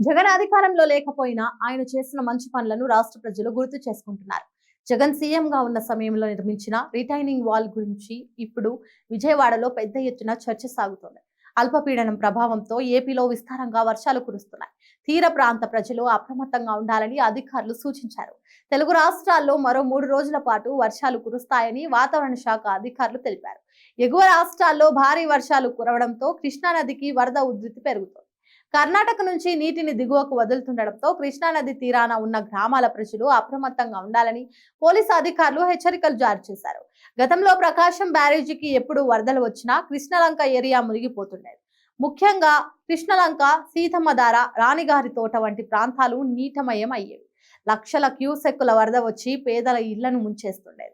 జగన్ అధికారంలో లేకపోయినా ఆయన చేసిన మంచి పనులను రాష్ట్ర ప్రజలు గుర్తు చేసుకుంటున్నారు. జగన్ సీఎం గా ఉన్న సమయంలో నిర్మించిన రిటైనింగ్ వాల్ గురించి ఇప్పుడు విజయవాడలో పెద్ద ఎత్తున చర్చ సాగుతోంది. అల్పపీడనం ప్రభావంతో ఏపీలో విస్తారంగా వర్షాలు కురుస్తున్నాయి. తీర ప్రాంత ప్రజలు అప్రమత్తంగా ఉండాలని అధికారులు సూచించారు. తెలుగు రాష్ట్రాల్లో మరో మూడు రోజుల పాటు వర్షాలు కురుస్తాయని వాతావరణ శాఖ అధికారులు తెలిపారు. ఎగువ రాష్ట్రాల్లో భారీ వర్షాలు కురవడంతో కృష్ణానదికి వరద ఉధృతి పెరుగుతోంది. కర్ణాటక నుంచి నీటిని దిగువకు వదులుతుండటంతో కృష్ణానది తీరాన ఉన్న గ్రామాల ప్రజలు అప్రమత్తంగా ఉండాలని పోలీసు అధికారులు హెచ్చరికలు జారీ చేశారు. గతంలో ప్రకాశం బ్యారేజీకి ఎప్పుడు వరదలు వచ్చినా కృష్ణలంక ఏరియా మునిగిపోతుండేది. ముఖ్యంగా కృష్ణలంక సీతమ్మధార రాణిగారి తోట వంటి ప్రాంతాలు నీటమయం అయ్యేవి. లక్షల క్యూసెక్కుల వరద వచ్చి పేదల ఇళ్ళను ముంచేస్తుండేది.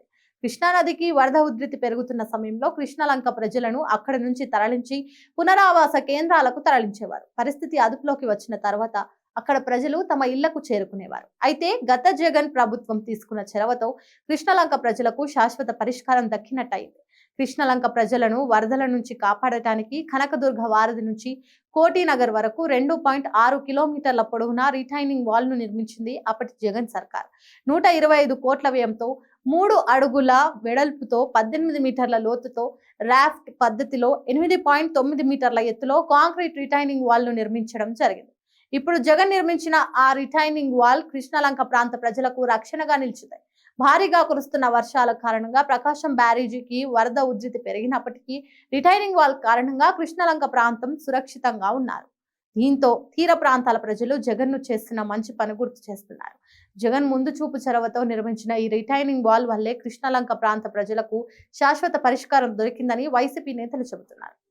కృష్ణానదికి వరద ఉధృతి పెరుగుతున్న సమయంలో కృష్ణలంక ప్రజలను అక్కడి నుంచి తరలించి పునరావాస కేంద్రాలకు తరలించేవారు. పరిస్థితి అదుపులోకి వచ్చిన తర్వాత అక్కడ ప్రజలు తమ ఇళ్ళకు చేరుకునేవారు. అయితే గత జగన్ ప్రభుత్వం తీసుకున్న చెరవతో కృష్ణలంక ప్రజలకు శాశ్వత పరిష్కారం దక్కినట్టయింది. కృష్ణలంక ప్రజలను వరదల నుంచి కాపాడటానికి కనకదుర్గ వారధి నుంచి కోటినగర్ వరకు రెండు పాయింట్ ఆరు కిలోమీటర్ల పొడవున రిటైనింగ్ వాల్ను నిర్మించింది అప్పటి జగన్ సర్కార్. నూట ఇరవై ఐదు కోట్ల వ్యయంతో మూడు అడుగుల వెడల్పుతో పద్దెనిమిది మీటర్ల లోతుతో రాఫ్ట్ పద్ధతిలో ఎనిమిది పాయింట్ తొమ్మిది మీటర్ల ఎత్తులో కాంక్రీట్ రిటైనింగ్ వాల్ను నిర్మించడం జరిగింది. ఇప్పుడు జగన్ నిర్మించిన ఆ రిటైనింగ్ వాల్ కృష్ణలంక ప్రాంత ప్రజలకు రక్షణగా నిలిచింది. భారీగా కురుస్తున్న వర్షాల కారణంగా ప్రకాశం బ్యారేజీకి వరద ఉధృతి పెరిగినప్పటికీ రిటైనింగ్ వాల్ కారణంగా కృష్ణలంక ప్రాంతం సురక్షితంగా ఉన్నారు. దీంతో తీర ప్రాంతాల ప్రజలు జగన్ను చేస్తున్న మంచి పని గుర్తు చేస్తున్నారు. జగన్ ముందు చూపు చొరవతో నిర్మించిన ఈ రిటైనింగ్ వాల్ వల్లే కృష్ణలంక ప్రాంత ప్రజలకు శాశ్వత పరిష్కారం దొరికిందని వైసీపీ నేతలు చెబుతున్నారు.